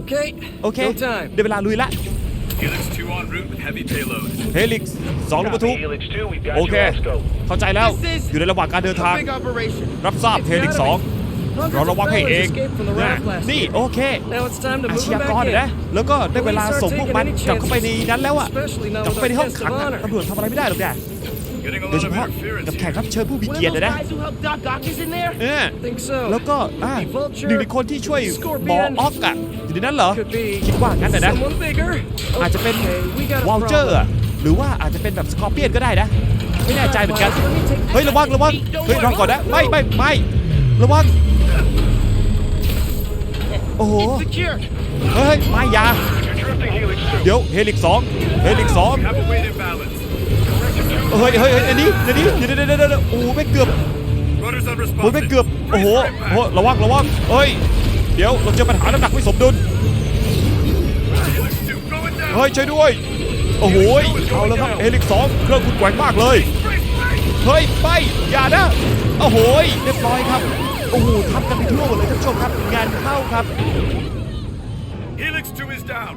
Okay. โอเค Go time. ได้เวลาลุยละ Helix 2 en route with heavy payload. เฮลิกซ์สองลูกบรรทุก Helix 2, we've got โอเค you on scope. เข้าใจแล้ว This is อยู่ในระหว่างการเดินทาง A big operation. รับทราบเฮลิกซ์สอง Hundreds เรา of ระวังให้ fellas เอง escaped from the นะ raft last นี่ year. โอเค Now it's time to อา move ช them ญากร back นะ in. แล้วก็ได้เวลาส่งพวกมัน Police กลับ aren't เข้าไปใน taking any นั้นแล้วอะ chances, especially now กลับเข้าไปใน with ห้อง our ขัง guest อะ of honor. ตำรวจทำอะไรไม่ได้หรอกเนี่ย Getting a โดย lot เฉ of พาะ interference กับแขก here. รับเชิญผู้มี One of เกียรติ those เลยนะ guys who helped Doc Ock is in there? เออ Think so. แล้วก็อ่า Maybe Vulture, หนึ่งในคนที่ช่วย Scorpion หมอออกอะอยู่ในนั้นเหรอ Could be คิดว่างั้นแต่นะ someone bigger. อาจจะเป็น Okay, we got a วอลเจอร์ problem. หรือว่าอาจจะเป็นแบบสกอร์เปียนก็ได้นะ ไม่แน่ใจเหมือนกัน เฮ้ยระวังระวัง เฮ้ยรอก่อนนะ ไม่ไม่ไม่ระวัง โอ้โห Secure. เฮ้ยไม่อยา You're drifting Helix 2. เดี๋ยวเฮลิกสองเฮลิกสอง เฮ้ยเฮ้ยเฮ้ยอันนี้อันนี้เดี๋ยวนี้เดี๋ยวเดี๋ยวเดี๋ยวโอ้โหไม่เกือบ Rudders โอ้ยไม่ unresponsive. เกือบโอ้โหโอ้โหระวังระวังเฮ้ยเดี๋ยวเราเจอปัญหาน้ำหนักไม่สมดุล Helix 2 going down. เฮ้ยช่วยด้วย โอ้โหเอาแล้วครับเฮลิกสองเครื่องคุณแกว่งมากเลย Brace, brace. เฮ้ยไปอย่านะ โอ้โหเรียบร้อยครับ โอ้โหทำกันไปทั่วหมดเลยท่านผู้ชมครับ งานเข้าครับ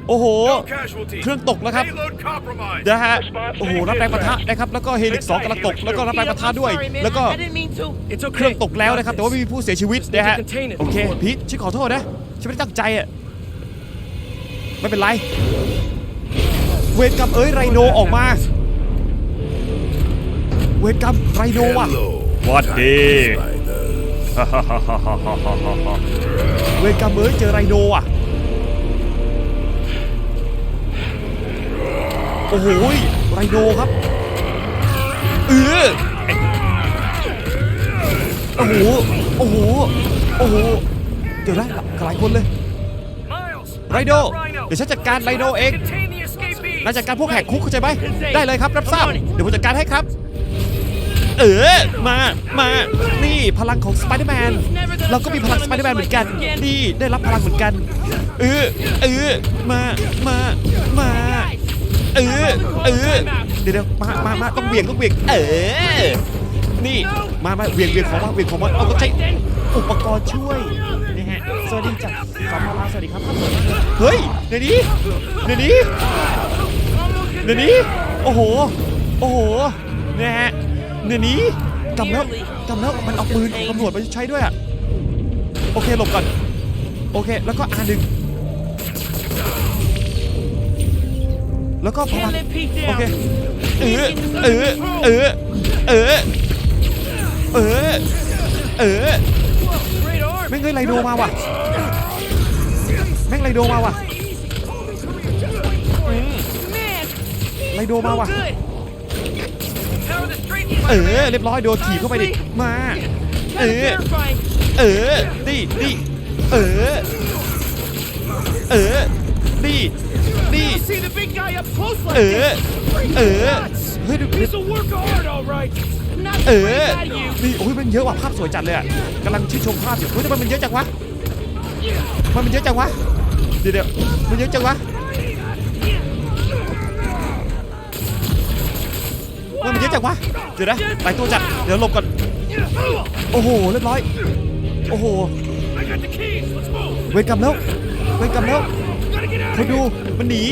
โอ้โห No casualties. เครื่องตกแล้วครับ Payload compromised. นะฮะโอ้โหรับแรงปะทะนะครับแล้วก็เฮลิกสองกำลังตกแล้วก็รับแรงปะทะด้วย Sorry, man. แล้วก็ I didn't mean to. It's เครื่อง okay. ตกแล้วนะครับแต่ว่าไม่มีผู้เสียชีวิตนะฮะ Just need to contain it โอเค before- พีทฉันขอโทษนะฉันไม่ได้ตั้งใจอะไม่เป็นไร เวรกรรมเอ้ยไรโนออกมา เวรกรรมไรโนว่ะหวัดดีเวรกรรมเอ้ยเจอไรโนอะ โอ้โหยไรโนครับเออโอ้โห โอ้โห โอ้โห เดี๋ยวนะหลายคนเลย Miles. ไรโนเดี๋ยวฉันจัดการไรโนเอง Contain the escapees. นายจัดการพวกแหกคุกเข้าใจไหมได้เลยครับ รับทราบ เดี๋ยวผมจัดการให้ครับ เออ มา มา นี่พลังของสไปเดอร์แมน เราก็มีพลังสไปเดอร์แมนเหมือนกัน นี่ได้รับพลังเหมือนกัน เออ เออ มา มา มา เออเออเดี๋ยวเดี๋ยวมามามาต้องเบี่ยงต้องเบี่ยงเออนี่มามาเบี่ยงเบี่ยงของมาเบี่ยงของมาเอาก็ใช้อุปกรณ์ช่วยนี่ฮะสวัสดีจากสปลาสวัสดีครับเฮ้ยเดี๋ยวนี้เดี๋ยวนี้เดี๋ยวนี้โอ้โหโอ้โหเนี่ยฮะเดี๋ยวนี้กำแล้วกำแล้วมันเอาปืนตำรวจมาใช้ด้วยอะโอเคหลบก่อนโอเคแล้วก็อาหนึ่ง แล้วก็พลัง Can't let Pete โอเค down. เออเออเออเออเออเออ Great arm. แม่งเฮ้ยไรโดมาว่ะแม่งไรโดมาว่ะ Man, ไรโดมาว่ะ good. Power the straight เออเรียบร้อยโดนถีบเข้าไปดิมาเอ Kinda อ terrifying. เออดีดีเออเออดีดี See the big guy up close เอ like อ this. เออเฮ้ยดู He's a work of art, all right. Not เอ the อ great at you. นี่โอ้ยมันเยอะว่ะภาพสวยจัดเลยอะกำลังชื่นชมภาพอยู่เฮ้ยทำไมมันเยอะจังวะ มันมันเยอะจังวะ เดี๋ยวเดี๋ยวมันเยอะจังวะว่ามันเยอะจังวะ เดี๋ยวนะหลายตัวจัด เดี๋ยวหลบก่อน โอ้โห เรียบร้อย โอ้โห I got the keys. Let's move. เวรกรรมแล้ว เวรกรรมแล้ว Gotta get out เขา of ดู here. มันหนี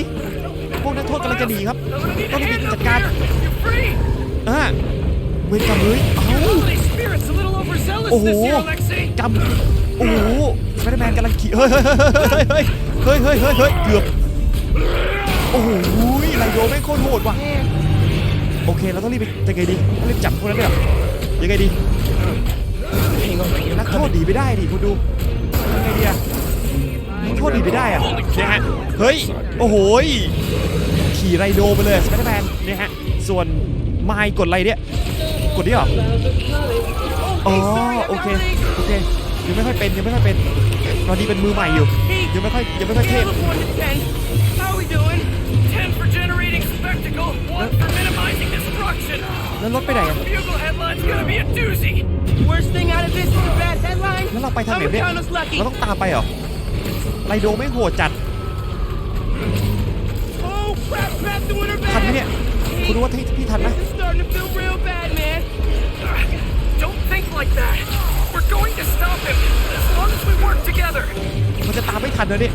พวกนักโทษกำลังจะหนีครับ I'm ต้อง gonna รี need บ a จัด hand การ up here. You're free. อ่าเวรกรรมเลยเอ้า Holiday spirit's a little overzealous โอ้โห this year, Alexei. กรรมโอ้โหสไปเดอร์แมนกำลังขี่เฮ้ยเฮ้ยเฮ้ยเฮ้ยเฮ้ยเฮ้ยเฮ้ยเกือบโอ้โหไลโดแม่งโคตรโหดว่ะโอเคเราต้องรีบไปยังไงดีต้องรีบจับพวกนั้นเลยเหรอยังไงดี Hang on, you're นั not กโทษ coming. หนีไปได้ดิคุณดูยังไงดีอะ นักโทษหนีไปได้อะเนี่ยฮะเฮ้ย โอ้โหยขี่ไรโดไปเลยสไปเดอร์แมนเนี่ยฮะส่วนไมค์กดอะไรเนี่ยกดนี่เหรออ๋อโอเคโอเคยังไม่ค่อยเป็นยังไม่ค่อยเป็นตอนนี้เป็นมือใหม่อยู่ยังไม่ค่อยยังไม่ค่อยเทพ Scale of 1 to 10. How we doing? 10 for generating spectacle, 1 for minimizing destruction. แล้วรถไปไหนอะ Bugle headline's gonna be a doozy. Worst thing out of this is a bad headline. แล้วเราไปทางไหน I would เนี่ย count us lucky. เราต้องตามไปเหรอ ไรโดไม่โหดจัดทันไหมเนี่ยคุณรู้ว่าที่พี่ทันไหมมันจะตามไม่ทันนะเนี่ย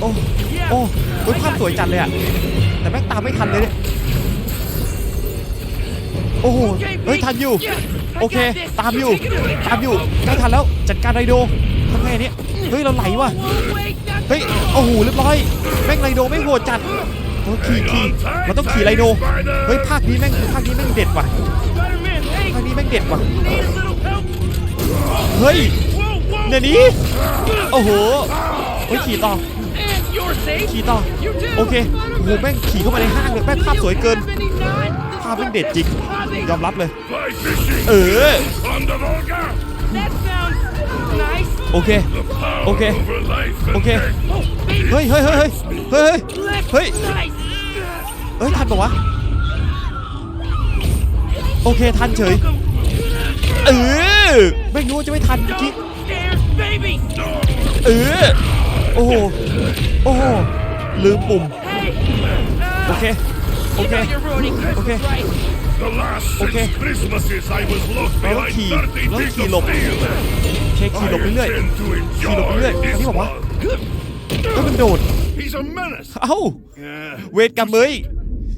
โอ้โอ้โอ้ยภาพสวยจัดเลยอะแต่แม่งตามไม่ทันเลยเนี่ย โอ้โห เฮ้ยทันอยู่ Yeah. โอเค ตามอยู่ตามอยู่ได้ทันแล้วจัดการไรโดทำไงเนี่ยเฮ้ยเราไหลว่ะเฮ้ยโอ้โหเรียบร้อยแม่งไรโดแม่โหดจัดโอ้ขี่ขี่เราต้องขี่ไรโดเฮ้ยภาคนี้แม่งภาคนี้แม่งเด็ดว่ะภาคนี้แม่งเด็ดว่ะเฮ้ยเนี่ยนี้โอ้โหเฮ้ยขี่ต่อขี่ต่อโอเคโอ้โหแม่งขี่เข้ามาในห้างเลยแม่งภาพสวยเกินภาพแม่งเด็ดจริง ยอมรับเลย Fly fishing เออ on the Volga. That sounds nice. โอเค The power Okay. over life and Okay. death. Oh, baby. เฮ้ยเฮ้ยเฮ้ยเฮ้ยเฮ้ย Let's เฮ้ย nice. เฮ้ยทันปะวะ โอเคทันเฉย เออ ไม่รู้ว่าจะไม่ทันเมื่อกี้ There's baby. เออ โอ้โห โอ้โห ลืมปุ่ม Hey. โอเค โอ You เค know you're ruining Christmas, Okay. right? The last Okay. six Christmases I was locked Well, behind key. 30 Well, feet key of lock. steel. เช็คขี่หลบไปเรื่อย I intend to ขี่หลบไปเรื่อย enjoy อัน this นี้บอกว่า one. เฮ้ยมันโดด He's a menace. เอ้า Yeah. เวทกรรมเอ้ย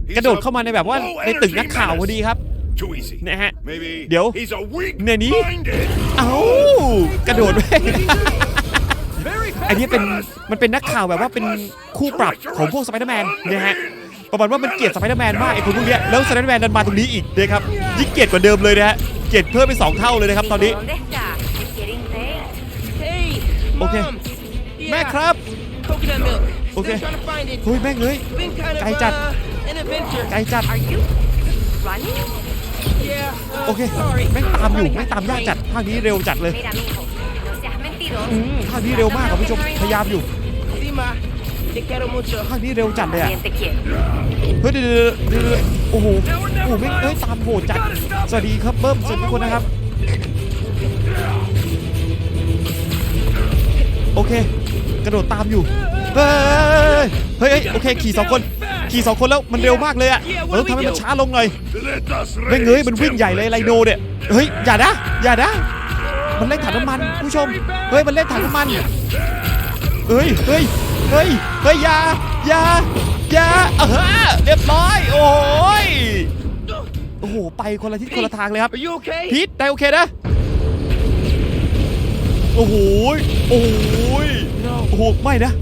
He's กระโดด a เข้ามาในแบบว่า low ในตึก energy นักข่าว menace. พอดีครับ Too easy. นะฮะ Maybe เดี๋ยว he's a weak ในนี้ minded. เอ้ากระโดดไป Very อันนี้เป็นมันเป็นนักข่าวแบบว่าเป็นคู่ปรับของพวกสไปเดอร์แมนนะฮะ ประมาณว่ามันเกลียดสไปเดอร์แมนมากไอ้คนพวกเนี้ยแล้วสไปเดอร์แมนดันมาตรงนี้อีกนะครับยิ่งเกลียดกว่าเดิมเลยนะฮะเกลียดเพิ่มไปสองเท่าเลยนะครับตอนนี้ ¿Dónde está? It's getting late. Hey, Okay. mom. แม่ครับ Coconut milk. Okay. Still trying to find it. เฮ้ยแม่งเฮ้ยไกลจัดไกลจัดโอเคแม่งตามอยู่แม่งตามยากจัดภาคนี้เร็วจัดเลยภาคนี้เร็วมากครับผู้ชมพยายามอยู่ Sí, ma. Te quiero mucho. ภาคนี้เร็วจัดเลยอะ También te quiero. เฮ้ยเดี๋ยวเดี๋ยวเดี๋ยวเดี๋ยวโอ้โหโอ้โหแม่งเฮ้ยตามโหดจัดสวัสดีครับเบิ้มสวัสดีทุกคนนะครับ โอเค กระโดดตามอยู่ เฮ้ยเฮ้ยเฮ้ยโอเคขี่สองคนขี่สองคนแล้วมันเร็วมากเลยอะเราต้องทำให้มันช้าลงหน่อย Let us ไม่งเงยมันวิ่งใหญ่เลยไรโนเนี่ยเฮ้ยอย่านะอย่านะมันเล่นถังน้ำมันผู้ชมเฮ้ยมันเล่นถังน้ำมันเฮ้ยเฮ้ย เฮ้ย เฮ้ยอย่าอย่าอย่าเออเรียบร้อย โอ้ยโอ้โห ไปคนละทิศคนละทางเลยครับ Are you okay? พีทได้โอเคนะ โอ้โหยโอ้โหยโอ้โห ไม่นะ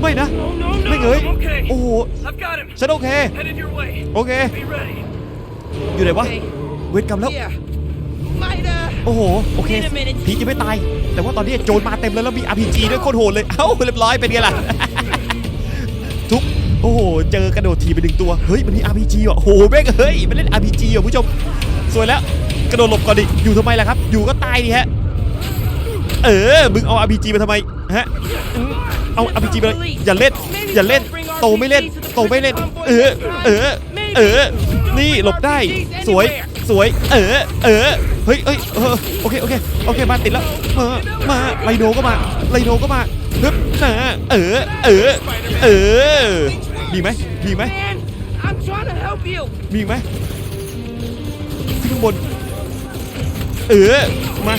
ไม่นะ No, no, no. ไม่เงย I'm okay. โอ้โห I've got him. ฉันโอเค Headed your way. โอเค Be ready. อยู่ไหนวะ Okay. เวทกรรมแล้ว Yeah. Might uh. โอ้โห โอเค Wait a minute. พีทยังไม่ตาย แต่ว่าตอนนี้โจรมาเต็มแล้วแล้วมี RPG ด้วยโคตรโหดเลย เอ้าเรียบร้อยเป็นไงล่ะ ทุก โอ้โห เจอกระโดดทีไปหนึ่งตัว เฮ้ย มันมี RPG ว่ะโอ้โหแม่งเฮ้ย มันเล่น RPG ว่ะผู้ชม สวยแล้ว กระโดดหลบก่อนดิ อยู่ทำไมล่ะครับ อยู่ก็ตายดิฮะ เออ มึงเอา RPG มาทำไมฮะอืมเอา RPG มาเลยอย่าเล่น อย่าเล่น โตไม่เล่น โตไม่เล่น เออ เออ เออ นี่หลบได้สวยสวย เออเออเฮ้ยเฮ้ยเออโอเคโอเคโอเคมาติดแล้วมามาไลโดก็มาไลโดก็มาฮึบนะเออเออเออมีไหมมีไหมมีไหมขึ้นบน เออมา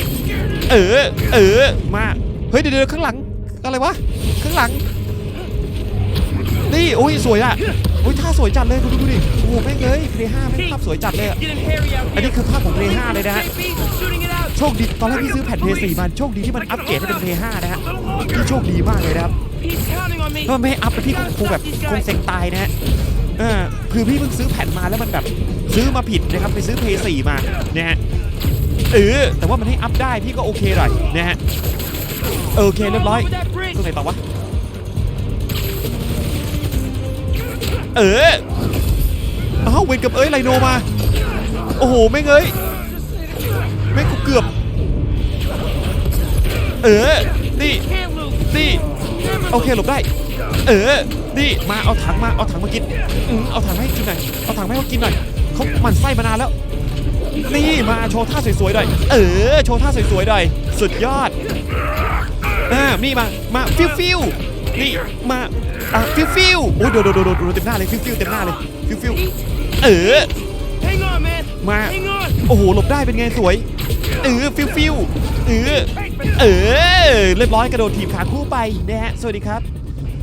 เออเออมาเฮ้ยเดี๋ยวเดี๋ยวข้างหลังอะไรวะข้างหลัง นี่โอ้ยสวยอะโอ้ยท่าสวยจัดเลยคุณดูดิโอ้โหแม่งเลยเพลย์ห้าแม่งภาพสวยจัดเลยอะอันนี้คือภาพของเพลย์ห้าเลยนะฮะโชคดีตอนแรกพี่ซื้อแผ่นเพย์สี่มาโชคดีที่มันอัปเกรดให้เป็นเพย์ห้านะฮะพี่โชคดีมากเลยนะครับถ้ามันไม่ให้อัพพี่คงคงแบบคงเซ็งตายนะฮะเออคือพี่เพิ่งซื้อแผ่นมาแล้วมันแบบซื้อมาผิดนะครับไปซื้อเพย์สี่มาเนะฮะเออแต่ว่ามันให้อัพได้พี่ก็โอเคหน่อยนะฮะโอเคเรียบร้อยตรงไหนต่อวะ เออเอ้าเวนกับเอ้ยไลโนมา โอ้โหแม่งเอ้ยแม่งกูเกือบ เออนี่นี่โอเคหลบได้ เออนี่มาเอาถังมาเอาถังมากินอืมเอาถังให้กินหน่อยเอาถังให้เขากินหน่อยเขาหมั่นไส้มานานแล้ว นี่มาโชว์ท่าสวยๆหน่อยเออโชว์ท่าสวยๆหน่อยสุดยอดอ่านี่มามาฟิวฟิว นี่มาอะฟิวฟิวโอ้ยโดนโดนโดนโดนโดนเต็มหน้าเลยฟิวฟิวเต็มหน้าเลยฟิวฟิวเออมาโอ้โหหลบได้เป็นไงสวยเออฟิวฟิวเออเออเรียบร้อยกระโดดถีบขาคู่ไปนะฮะสวัสดีครับ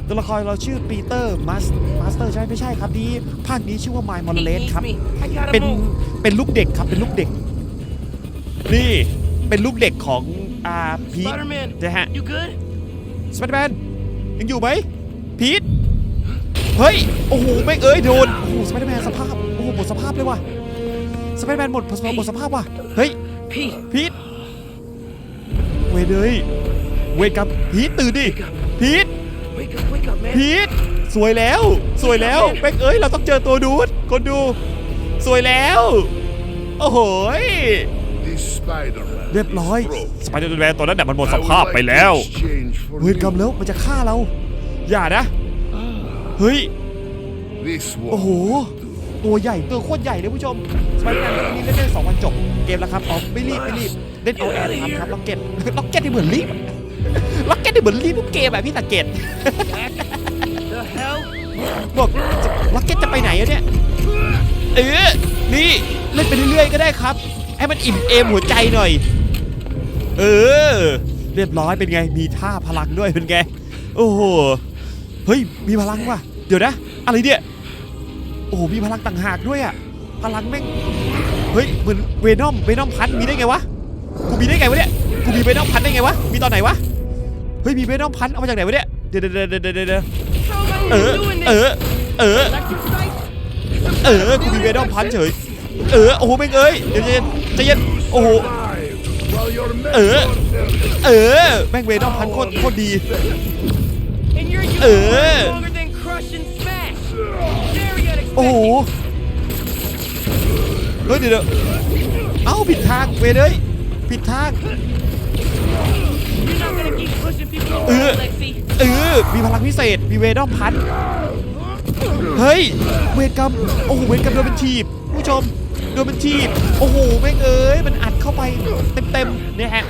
ตัวละครเราชื่อปีเตอร์มาสมาสเตอร์ใช่ไหมไม่ใช่ครับนี่ภาคนี้ชื่อว่าไมล์มอลเลสครับเป็นเป็นลูกเด็กครับเป็นลูกเด็ก นี่เป็นลูกเด็กของอาพีนะฮะสไปเดอร์แมน ยังอยู่ไหมพีทเฮ้ย โอ้โหแม่งเอ้ยโดน โอ้โหสไปเดอร์แมนสภาพ โอ้โหหมดสภาพเลยว่ะสไปเดอร์แมนหมดหมดสภาพว่ะ เฮ้ย Pete, พีทเวรเลยเวรกับพีทตื่นดิ พีท wake up, wake up, man. พีทสวยแล้ว สวยแล้วแม่งเอ้ย เราต้องเจอตัวดูดคนดู สวยแล้ว โอ้โหย This Spider-Man เรียบร้อย is broke. สไปเดอร์แมนตัวนั้นน่ะมันหมด I ส would ภาพ like ไป to แล้ว exchange for เวรกรรม you. แล้วมันจะฆ่าเรา อย่านะ เฮ้ย This one. โอ้โห ตัวใหญ่ตัวโคตรใหญ่เลยผู้ชมสไปเดอร์แมนเรื่องนี้เล่นได้สองวันจบเกมแล้วครับอ๋อไม่รีบไม่รีบเล่นเอาแอร์ทำครับล็อกเก็ตล็อกเก็ตนี่เหมือนรีบล็อกเก็ตนี่เหมือนรีบทุกเกมแบบพี่สังเกต The hell? บอกจะล็อกเก็ตจะไปไหนอะเนี่ยเออนี่เล่นไปเรื่อยๆก็ได้ครับให้มันอิ่มเอมหัวใจหน่อย เออ เรียบร้อยเป็นไง มีท่าพลังด้วยเป็นไง โอ้โห เฮ้ย มีพลังว่ะ เดี๋ยวนะ อะไรเนี่ย โอ้โห มีพลังต่างหากด้วยอะพลังแม่ง เฮ้ย เหมือนเวนอม เวนอมพันมีได้ไงวะ กูมีได้ไงวะเนี่ย กูมีเวนอมพันได้ไงวะ มีตอนไหนวะ เฮ้ย มีเวนอมพันเอามาจากไหนวะเนี่ย เดี๋ยวเดี๋ยวเดี๋ยวเดี๋ยวเดเออ เออ เออ เออ กูมีเวดอมพันเฉย เออ โอ้โหแม่งเอ้ย เดี๋ยวใจเย็นใจเย็น โอ้โห เออ เออ แม่งเวนอมพันโคตรโคตรดี เออ โอ้โห เฮ้ยเดี๋ยวเอ้าผิดทางเวเลยผิดทาง เออ เออ มีพลังพิเศษ มีเวนอมพัน เฮ้ย เวกัมโอ้โห เวกัมโดนเป็นทีบผู้ชมโดนเป็นทีบ โอ้โห แม่งเอ้ย มันอัด เข้าไปเต็มๆเนี่ยฮะ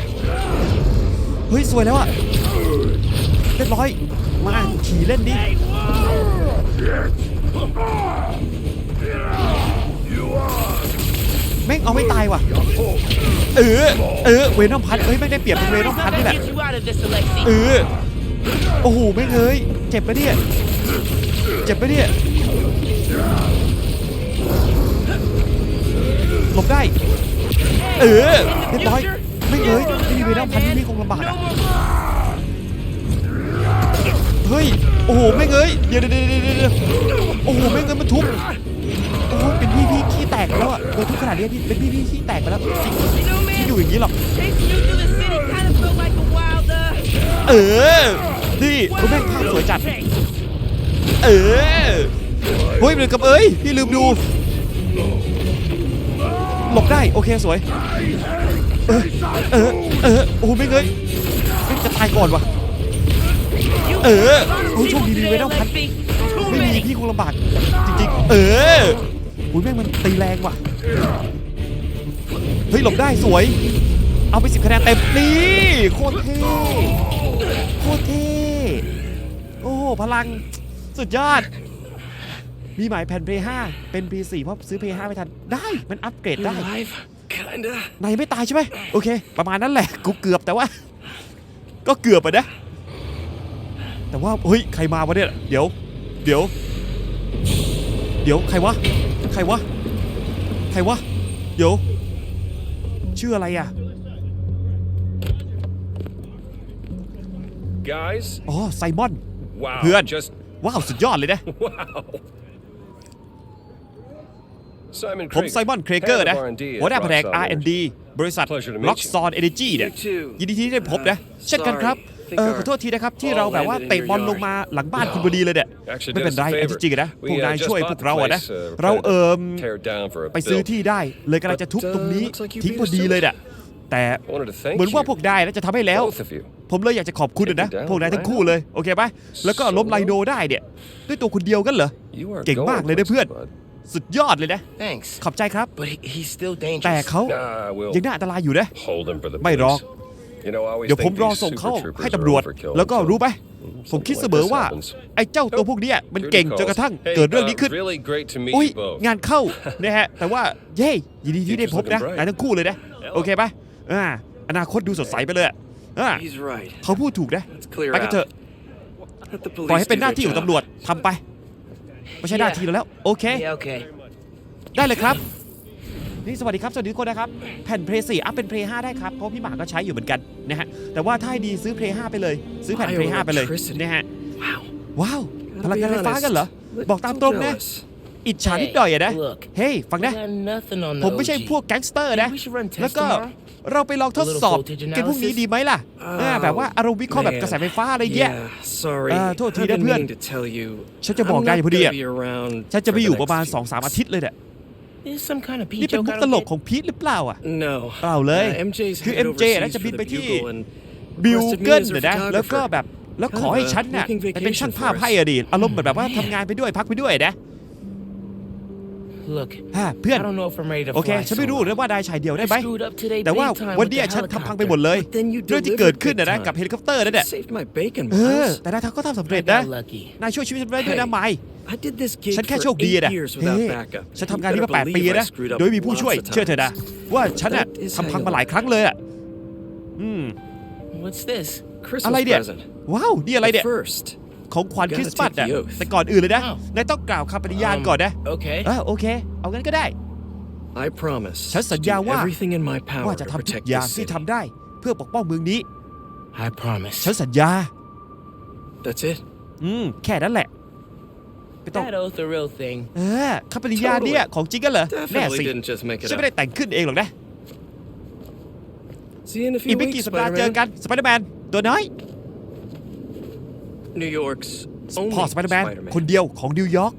เฮ้ยสวยแล้วอะเรียบร้อยมาขี่เล่นดิแม่งเอาไม่ตายว่ะเออเออเวนอมพันเอ้ยแม่งได้เปรียบเป็นเวนอม He's พัน not นี่แห gonna ละ get you out of this, Alexi. เออโอ้โหแม่งเอ้ยเจ็บปะเนี่ยเจ็บปะเนี่ยหลบได้ เออเรียบร้อยไม่เอ้ยไม่มีเวนอมพันที่นี่คงลำบาก No อะเฮ้ยโอ้โหแม่เอ้ยเดี๋ยวเดี๋ยวเดี๋ยวเดี๋ยวโอ้โหแม่เอ้ยมันทุบโอ้โหเป็นพี่พี่ขี้แตกไปแล้วอะโดนทุบขนาดนี้พี่เป็นพี่พี่ขี้แตกไปแล้วจริง No ไม่อยู่อย่างนี้หรอกเออนี่โอ้แม่งภาพสวยจัดเออเฮ้ยเหมือนกับเอ้ยพี่ลืมดู ลบได้ โอเคสวย เออ เออ เออ โอ้ไม่เงยไม่งจะตายก่อนวะเออโอ้โชคดีมี today, เวนอมพันไม่มีพี่คงลำบากจริงๆ เอออุ้ยแม่งมันตีแรงว่ะ เฮ้ยหลบได้สวย เอาไปสิบคะแนนเต็มนี่โคตรเท่ โคตรเท่ โอ้พลังสุดยอด มีหมายแผ่น Play 5 เป็น P4 เพราะซื้อ Play 5ไม่ทัน ได้ มันอัปเกรดได้ Alive? Kinda. นายไม่ตายใช่ไหม โอเค ประมาณนั้นแหละ กูเกือบแต่ว่า ก็เกือบอะนะ แต่ว่า เฮ้ย ใครมาวะเนี่ย เดี๋ยว เดี๋ยว เดี๋ยว ใครวะ ใครวะ ใครวะ เดี๋ยว ชื่ออะไรอะ Guys? อ๋อ ไซมอน Wow. Good. Just ว้าว สุดยอดเลยนะ wow. Simon ผม Krieger, ไซมอน เครเกอร์ head นะ of R&D at หัวหน้าแผนก Roxxon R&D บริษัท Pleasure to meet you. Roxxon Energy เนี่ย You too. ยินดีที่ได้พบนะ Uh, เช่นกันครับ sorry. Think เออ our ขอโทษทีนะครับ ที่ ball เราแบบว่า landed in เตะ your บอล yard. ลงมาหลังบ้านคุณพอดีเลยเนี่ย Actually ไม่ did เป็น us ไร a อัน favor. ที่จริงอะนะ พว We ก uh, นาย just ช่วย bought พวก the เราอะนะ place, uh, เรา ready to เอิม tear it down for a ไปซื้อ build. ที่ได้ เลยกำลังจะทุบ But, uh, ตรงนี้ looks like you ทิ้ง beat พอ us ดี to it. เลยเนี่ยแต่ I wanted to thank เหมือนว่า you. พวกนายนะจะทำให้แล้ว Both of you. ผมเลยอยากจะขอบคุณนะ Take it down, พวกนายทั้งคู่เลย โอเคปะแล้วก็ล้มไลโนได้เนี่ยด้วยตัวคนเดียวกันเหรอ You are เก่งมาก going เลยนะ places, เพื่อน bud. สุดยอดเลยนะ Thanks. ขอบใจครับ But he, he's still dangerous. แต่เขา Nah, we'll ยังน่าอันตรายอยู่นะ hold him for the ไม่หรอก police. You know, I always เดี๋ยวผม think รอ these ส่ง super เข้า troopers ให้ are ตำรวจ overkill แล้วก็ until รู้ไหม ผม something คิด like เสมอ this ว่า happens. ไอ้เจ้าตัวพวกเนี้ยมันเก่งจนกระทั่ง Hey, เกิดเรื่อง uh, นี้ขึ้น really great to meet อุ้ย you both. งานเข้า นะฮะ แต่ว่า เย้ยินดีที่ได้พบนะ Future's looking bright. นายทั้งคู่เลยนะ โอเคปะอ่าอนาคตดูสดใสไปเลยอะอะ He's right. เขาพูดถูกนะ Let's clear ไปกันเถ out. อะ Let the ปล่อย police ให้เป็น do หน้า their ที่ของ job. ตำรวจทำไป ไม่ใช่หน้าที่เราแล้ว โอเค Yeah, okay. ได้เลยครับ นี่สวัสดีครับ สวัสดีทุกคนนะครับ แผ่นเพลย์4อัพเป็นเพลย์5ได้ครับ เพราะพี่หมาก็ใช้อยู่เหมือนกันนะฮะ แต่ว่าถ้าให้ดีซื้อเพลย์5ไปเลย ซื้อแผ่นเพลย์5ไปเลย Bioelectricity นะฮะ Wow. ว้าวพ Gotta ลัง be งานไฟฟ้า honest. กันเหรอ บอกตามตรงนะ Jealous. อิจฉานิดหน่อยอะนะ Look, เฮ้ย ฟัง I นะ got nothing on ผ the มไม่ใช่ OG. พวกแก๊งสเตอร์นะ Maybe we should run tests แล้วก็ tomorrow? เราไปลองทดสอบ A little voltage กันพรุ่งนี้ดีไหมล่ะ analysis? อ่าแบบว่าอารมณ์วิเคราะห์แบบกระแสไฟฟ้าอะไรเงี้ย Yeah, sorry. เอ่อโทษที I've นะ been เพื่อน meaning to tell you. ฉันจะบอก I'm นาย not พอดี gonna อะ be around ฉันจะไป for อยู่ the ประมาณ next few- 2-3อาทิตย์เลยเนี่ย This is some kind of P นี่เป็น joke มุก I ต don't ลก get. ของพีทหรือเปล่าอะ No. เปล่าเลย Uh, MJ's คือ headed MJ น่า overseas จะ for บิน the ไปที่ Bugle and บิล requested me เกิล as a เนี่ยนะ แล้วก็ photographer. แบบแล้วขอให้ฉันน่ะ Booking ไปเป็นช่าง vacation ภาพ for us ให้อะดิอารมณ์เหมือนแบบว่าทำงานไปด้วยพักไปด้วยนะ Look, ฮะเพื่อน I don't know if I'm ready to โอเค fly ฉันไม่รู้ solo. นะว่านายชายเดียวได้ I ไหม screwed up today แต่ว่า big time วัน with เนี้ย the ฉันทำพังไป helicopter. หมดเลย But then you เรื่องที่ delivered เกิดขึ้นนะ big นะ time. กับเฮลิคอปเตอร์นั่นแหละ Saved my bacon, เออ Miles. แต่นายทำก็ทำสำ I เร็จนะ got lucky. นายช่วยชีวิตฉันไว้ด้วยนะไมค์ I did this gig ฉันแค่ for โชคดี eight นะ years เฮ้ without ย backup. ฉันทำ You งานนี้ better มา 8 ปี believe I นะ screwed up โดยมีผู้ช่วย lots of เชื่อเถอะนะ times. ว่าฉันน่ะ That is ทำพัง how มา you หลายครั้งเลยอะอืม What's this? อะไร Christmas เนี่ย present. ว้าว นี่อะไรเนี่ย But first, ของขวัญ Gotta คริสต์มาส take อะ the oath แต่ก่อนอื่นเลยนะ อ้าว นายต้องกล่าวคำปฏิญาณ Um, ก่อนนะ Okay. เออโอเค เอางั้นก็ได้ I promise ฉันสัญ to ญา do ว่า everything in my power ว่าจะ to ทำทุก protect อย่าง this ที่ city. ทำได้ เพื่อปกป้องเมืองนี้ I promise. ฉันสัญญา That's it. อืม แค่นั้นแหละ ไม่ต้อง That oath the real thing. เออคำปฏิญาณเนี่ย ของจริงกันเหรอ แน่ Definitely สิ didn't just make it ฉันไม่ up. ได้แต่งขึ้นเองหรอกนะ See you in a อี few กไม่กี่ weeks, สัปดาห์เจอ Spider-Man. กัน สไปเดอร์แมน ตัวน้อย New York's พ่อ only สไปเดอร์แมน Spider-Man. คนเดียวของนิวยอร์ก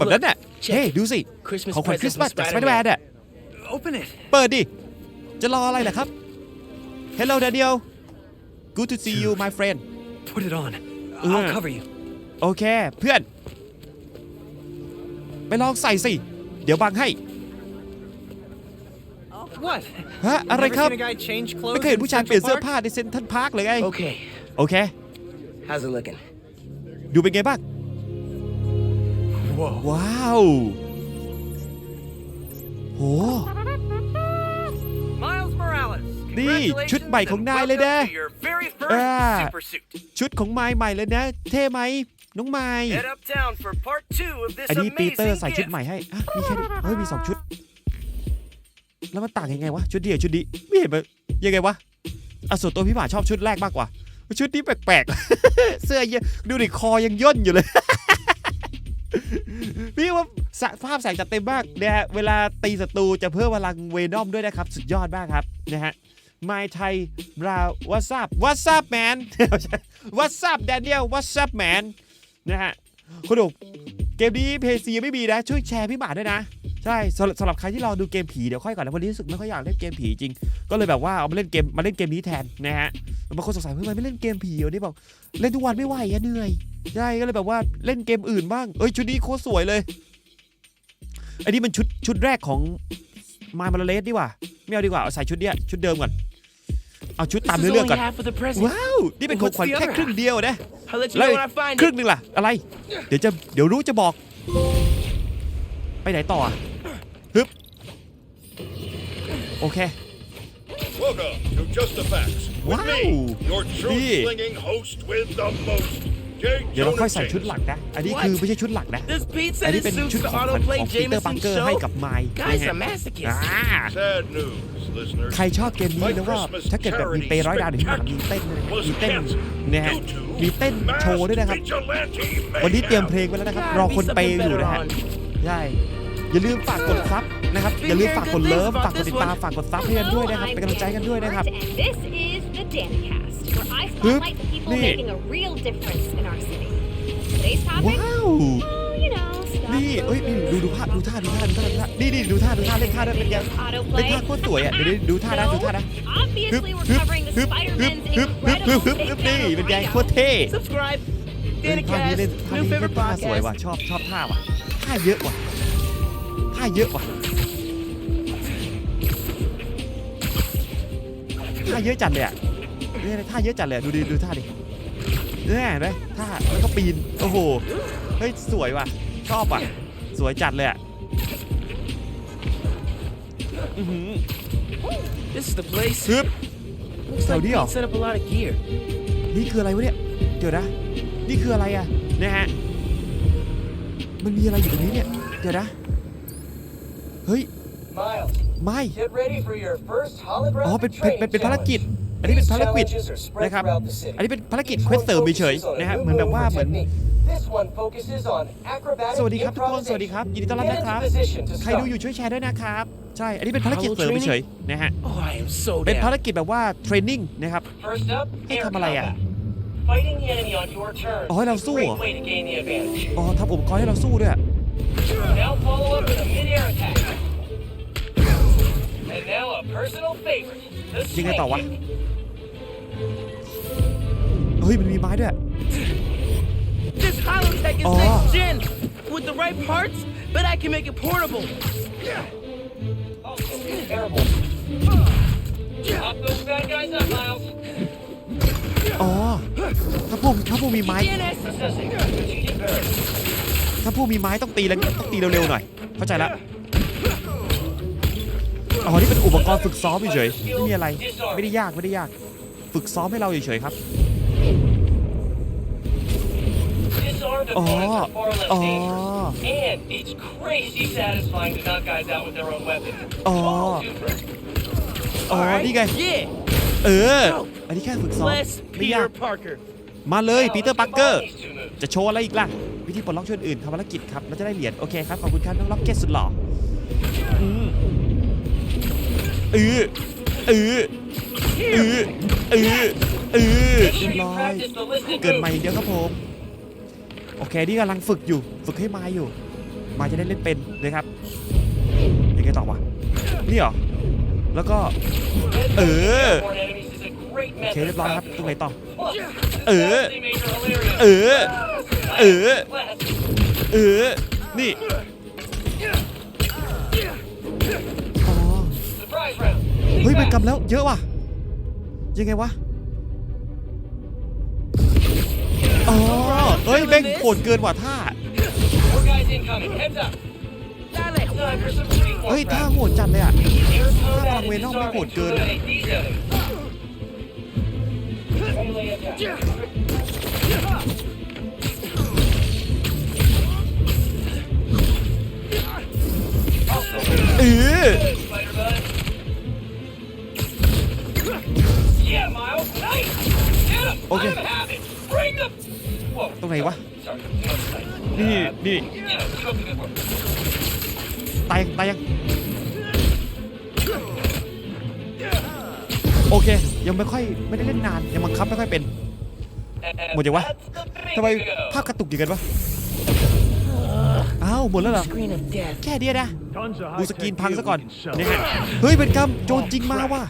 แบบนั้นน่ะ Check. เฮ้ยดูสิ Christmas ของขวัญ present คริสต์มาส from จากสไปเดอร์แมน Spider-Man. อะ Open it. เปิดดิ จะรออะไรล่ะครับ Hello Daniel Good to see you my friend Put it on. Yeah. I'll cover you. โอเค เพื่อน ไปลองใส่สิ เดี๋ยวบังให้ What? ฮะ อะไรครับ Never seen a guy change clothes ไม่เคยเห็น in ผู้ชายเปลี่ยน Central เสื้อ Park? ผ้าในเซ็นทรัลพาร์คเลยไง Okay. โอเค How's it looking? ดูเป็นไงบ้าง Whoa. ว้าวโห Miles Morales. นี่ชุดใหม่ของนายเลยนะ welcome to your very first Ah. super suit. ชุดของไม้ใหม่เลยนะ เท่ไหมน้องไม้ Head uptown for part two of this อันนี้ปีเตอร์ amazing ใส่ชุด gift. ใหม่ให้อะมีแค่นี้เฮ้ยมีสองชุด แล้วมันต่างยังไงวะชุดเดียวชุดนี้ไม่เห็นมันยังไงวะอะส่วนตัวพี่หมาชอบชุดแรกมากกว่าชุดนี้แปลกๆ เสื้อเยอะดูดิคอยังย่นอยู่เลยพี่ว่าสะ ภาพแสงจัดเต็มมากนะฮะเวลาตีศัตรูจะเพิ่มพลังเวนอมด้วยนะครับ สุดยอดมากครับนะฮะ My Thai Bra What's up What's up man What's up Daniel What's up man นะฮะคุณดูเกมนี้เพย์ซีไม่มีนะ ช่วยแชร์พี่หมาด้วยนะ ใช่สำหรับสำหรับใครที่รอดูเกมผีเดี๋ยวค่อยก่อนนะวันนี้รู้สึกไม่ค่อยอยากเล่นเกมผีจริง ก็เลยแบบว่าเอามาเล่นเกมมาเล่นเกมนี้แทนนะฮะบางคนสงสัยเฮ้ยทำไมไม่เล่นเกมผีวันนี้บอกเล่นทุกวันไม่ไหวอะเหนื่อยใช่ก็เลยแบบว่าเล่นเกมอื่นบ้างเอ้ยชุดนี้โคตรสวยเลย อันนี้มันชุดชุดแรกของมามาเลสดีกว่าไม่เอาดีกว่าเอาใส่ชุดเนี้ยชุดเดิมก่อนเอาชุด This ตาม is เนื้อเรื่อง only ก่อน half of the present. ว้าวนี่เป็นของขวัญ What's the แค่ other ครึ่งเดียวนะ I'll let you แล้ว know when I find ครึ่ it. งหนึ่งล่ะอะไร เดี๋ยวจะเดี๋ยวรู้จะบอก ไปไหนต่ออะฮึบโอเค Welcome to Just the Facts. With Wow. me, your Yeah. truth-slinging host with the most, Jake เดี๋ยวเราค่อย Jonah ใส่ชุด James. หลักนะ อันนี้คือไม่ใช่ชุดหลักนะ Does Pete อัน send นี้ his เป็น suits ชุด to ของขวัญ autoplay ของปีเตอร์บัง Jameson's เกอร์ให้ show? กับไมค์ Guy's นะ a ฮะ masochist. อ่า Sad news, listeners. ใครชอบเกมนี้นะว่าถ้าเกิดแบบมีเปย์ร้อยดาวหรือหมามีเต้นด้วยนะมีเต้นนะฮะมีเต้นโชว์ด้วยนะครับ Vigilante วันนี้เตรียม mayhem. เพลงไว้แล้วนะครับ Gotta รอ be คนเปย์ something อยู่ better นะฮะ on. ใช่อย่าลืมฝากกดซับนะครับ อย่าลืมฝากกดเลิฟ ฝากกดติดตาม ฝากกดซับให้กันด้วยนะครับ เป็นกำลังใจกันด้วยนะครับ And this is the Dancast, where I Hup. spotlight the people Nee. making a real difference in our city. Today's topic, ว้าว well, you know, stuff นี่เอ้ยนี่ดูดูภาพดูท่าดูท่าดูท่าดูท่านี่นี่ดูท่าดูท่าเล่นท่าด้วยเป็นไง autoplay. เล่นท่าโคตรสวยอะเดี๋ยวดูท่านะดูท่านะ Obviously, we're ฮึบ covering the ฮึบฮึบ Spider-Man's ฮึบฮึบฮึบ incredible ฮึบฮึบ takedown นี่ of เป็นไง Rhino. โคตรเท่ Subscribe. เล่นท่านี้เล่น Danicast. ท่า New นี้เล่ favorite นท่าสวย podcast. ว่ะชอบชอบท่าว่ะท่าเยอะว่ะท่าเยอะว่ะท่าเยอะจัดเลยอะ นี่ท่าเยอะจัดเลยอะดูดิดูท่าดิเนี่ยเห็นไหมท่าแล้วก็ปีนโอ้โหเฮ้ยสวยว่ะชอบว่ะสวยจัดเลยอะอือหือ This is the place. ฮึบ Looks like Saudi, oh. Pete set up a lot of gear. นี่คืออะไรวะเนี่ย เดี๋ยวนะ นี่คืออะไรอะนะฮะ มันมีอะไรอยู่ตรงนี้เนี่ย เดี๋ยวนะ เฮ้ย Miles, ไม่ get ready for your first อ๋อ holographic เป็นเป็น training เป็นเป็นภารกิจ challenge. อันนี้เป็น These ภารกิจ challenges are spread นะครับ throughout the city. อันนี้เป็นภารกิจ Each เควส one เสริมเฉย focuses on ๆ a นะฮะ new เหมือนแบบ move ว่า or เหมือน technique. This one focuses on acrobatic สวัสดีครับทุกคน สวัสดีครับ ยินดีต้อนรับ Get นะครับ into position to ใครดู start. อยู่ช่วยแชร์ด้วยนะครับ ใช่ อันนี้เป็นภารกิจเสริมเฉยๆนะฮะ Oh, I am so เป็นภาร down. กิจแบบว่าเทรนนิ่งนะครับ First up, Hey, air ทำอะไรอะ combat. Fighting the enemy on your turn. อ๋อให้เรา is a สู้ great เหรอ way to gain the advantage. อ๋อทำอุปกรณ์ให้เราสู้ด้วยอะ Now follow up with a mid-air attack. And now a personal favorite, the ยังไงต่อ snake วะ kick. เฮ้ยมันมีไม้ด้วย This holotech is Oh. next gen. With the right parts, but I can make it portable. Oh, terrible. Knock those bad guys up, Miles. อ๋อ ถ้าพวกถ้าพวกมีไม้ DNS. Assessing. Strategic barrier. ถ้าผู้มีไม้ต้องตีแล้วต้องตีเร็วๆหน่อย เข้าใจแล้วอ๋อนี่เป็นอุปกรณ์ฝึกซ้อมเฉยๆไม่มีอะไร ไม่ได้ยากไม่ได้ยาก ฝึกซ้อมให้เราเฉยๆครับ Disarmed Oh. opponents are far less อ๋อ dangerous. And it's crazy satisfying to knock guys out with their own weapons. Oh. All too great. อ๋อ Alright. นี่ไง Yeah. เออ อันนี้แค่ฝึกซ้อม Less ไม่ยาก Peter Parker. มาเลย Now, ปีเตอร์ let's ปักเกอร์ combine these two moves. จะโชว์อะไรอีกล่ะ วิธีปลดล็อกช่วยอื่นทำภารกิจครับ แล้วจะได้เหรียญ โอเคครับ ขอบคุณครับน้องล็อกเก็ตสุดหล่ออืมเออเออเออเออเออ Make เรีย sure บ you ร้อย practice the listed เกินมา moves. อย่างเดียวครับผม โอเคนี่กำลังฝึกอยู่ ฝึกให้มาอยู่ มาจะได้เล่นเป็นนะครับยังไงต่อวะนี่เหรอ แล้วก็ Headbutting Uh. airborne enemies is a great โอเคเรียบร้อยครับตรงไหนต่อ Plus, Uh. vastly made her hilarious. เออ เออ เออ นี่อ๋อเฮ้ยมันกำแล้วเยอะว่ะ ยังไงวะ อ๋อ เฮ้ยแม่งโหดเกินกว่าท่า เฮ้ยท่าโหดจัดเลยอะท่าพางเวนอมไม่โหดเกินเออโอเค Whoa. ตรงไหนวะ นี่นี่ตายยังตายยัง โอเค ยังไม่ค่อยไม่ได้เล่นนาน ยังบังคับไม่ค่อยเป็น หมดยังวะทำไมภาพกระตุกอย่างกันวะอ้าวหมดแล้วเหรอ แค่เดียวนะดูสกรีนพังซะก่อนนี่ฮะเฮ้ยเป็นกรรมโจรจริงมาว่ะ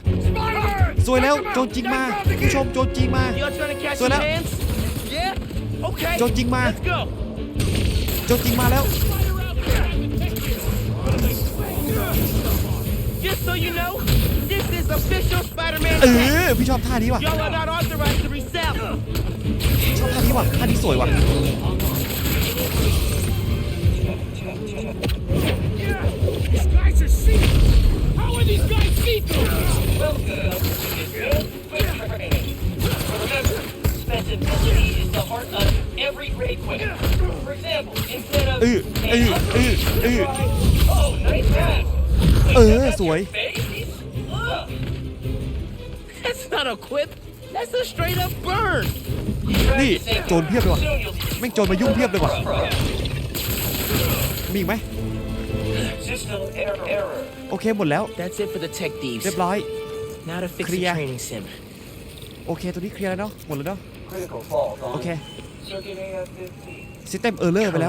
สวยแล้วโจรจริงมาผู้ชมโจรจริงมา Y'all trying to catch So some โจรจริงมา Let's go. โจรจริงมาแล้ว Just so you know, this is official Spider-Man เอ tech. อพี่ชอบท่านี้ว่ะ Y'all are not authorized to resell. ชอบท่านี้ว่ะท่านี้สวยว่ะ These guys are see How are these guys see-through? Well, good. It's good. Quick training. Remember, specificity is the heart of every great weapon. For example, instead of เออเออเออเออ oh, nice pass. เออ สวย Face? Ugh. That's not a quip. That's a straight up burn. นี่ โจรเพียบเลยว่ะ Soon you'll be แม่งโจรมายุ่งเพียบเลยว่ะ pro. มีอีกไหม System error. error. โอเค หมดแล้ว That's it for the tech thieves. เรียบร้อย Now to fix Clear. the training sim. โอเค ตัวนี้เคลียร์แล้วเนาะ หมดแล้วเนาะ Critical fault on โอเค circuit AF-15. ซิสเต็มเออร์เลอร์ไปแล้ว